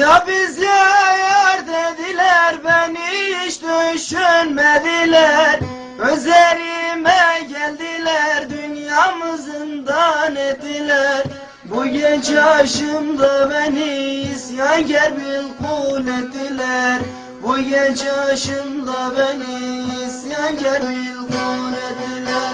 Ya bize yar dediler beni hiç düşünmediler. Özerime geldiler dünyamızın dan ettiler. Bu genç yaşımda beni isyankar bir kul ettiler. Bu genç yaşımda beni isyankar bir kul ettiler.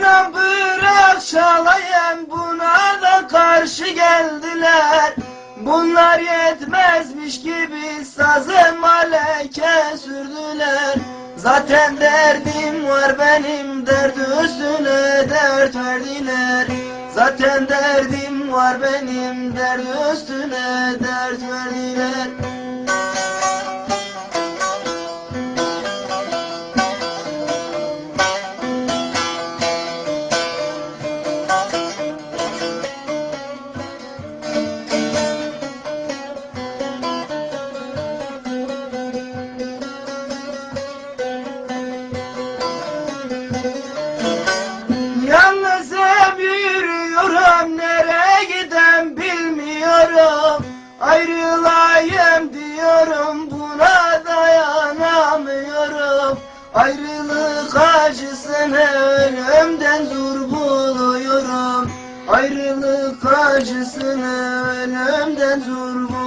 Ana bırak çalayım buna da karşı geldiler. Bunlar yetmezmiş gibi sazı maleke sürdüler. Zaten derdim var benim dert üstüne dert verdiler. Zaten derdim var benim dert üstüne dert verdiler Ayrılık acısını ölümden zor buluyorum. Ayrılık acısını ölümden zor buluyorum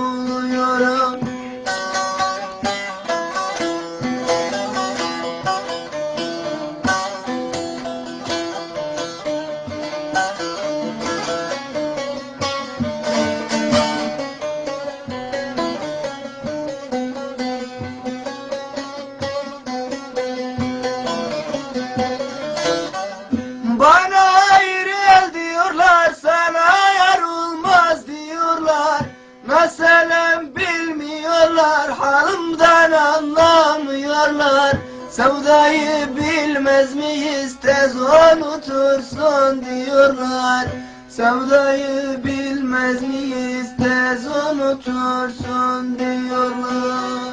Bana ayrıl diyorlar sana yar olmaz diyorlar. Meselem bilmiyorlar halımdan anlamıyorlar. Sevdayı bilmez miyiz tez unutursun diyorlar. Sevdayı bilmez miyiz tez unutursun diyorlar